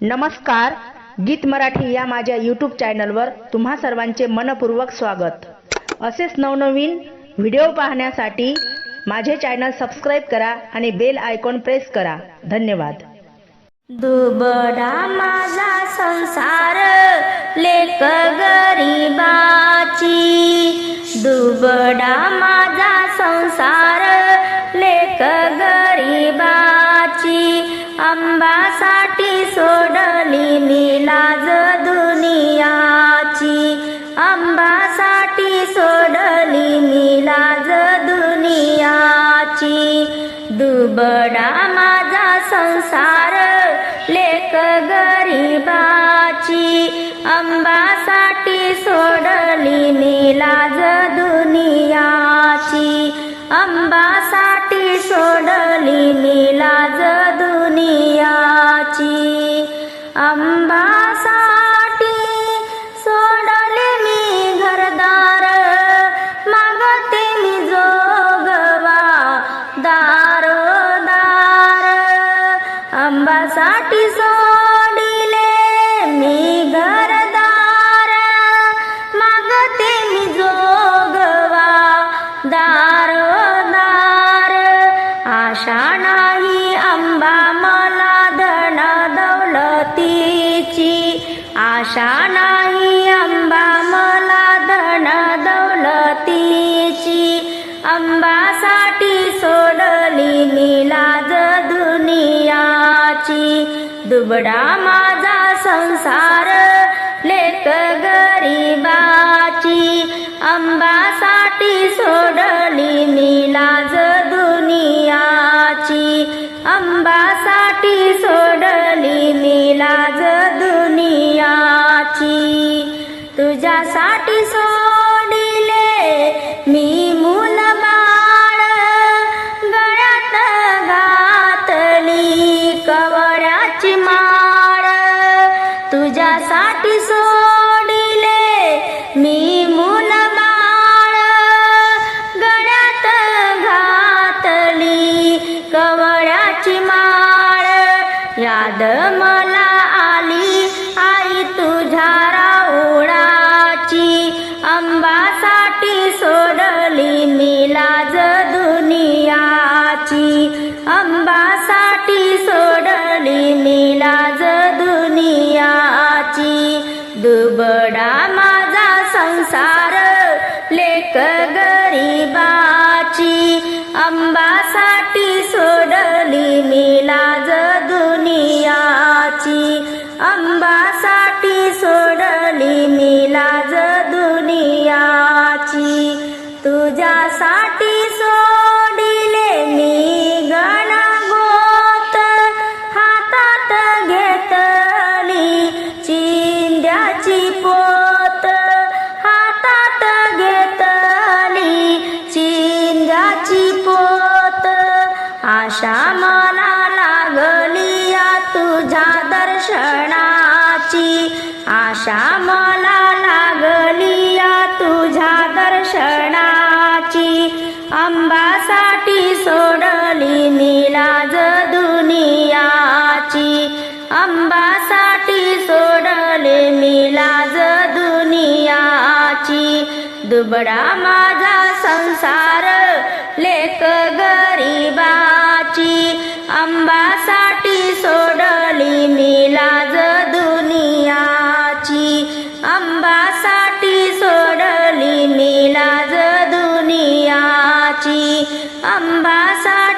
नमस्कार गीत मराठी या माझ्या यूट्यूब चॅनलवर तुम्हा सर्वांचे मनपूर्वक स्वागत. असेच नवनवीन व्हिडिओ पाहण्यासाठी माझे चॅनल सबस्क्राईब करा आणि बेल आयकॉन प्रेस करा. धन्यवाद. दुबडा माझा संसार लेक गरीबाची. दुबडा पाशी दुबडा माझा संसार लेक गरीबाची अंबासाठी सोडली मी लाज दुनियाची. अंबासाठी आंबासाठी सोडिले मी घरदार. मागते मी जोगवा दारोदार आशा नाही आंबा मला धन दौलतीची आशा नाही आंबा मला धन दौलतीची आंबासाठी सो नाही दुबडा माझा संसार लेक गरीबाची अंबासा तुझ्यासाठी सोडिले मी मुल बाळ गळ्यात घातली कवळाची माळ. याद मला आली आई तुझ्या राऊळाची. अंबासाठी सोडली मी लाज दुनियाची. अंबा दुबडा मा दर्शनाची आशा मला लागली या तुझ्या दर्शनाची. अंबासाठी सोडली मी लाज दुनियाची. अंबासाठी सोडले मी लाज दुनियाची. दुबडा माझा संसार लेक गरीबाची. अंबासा आंबासाठी आंबासाठी.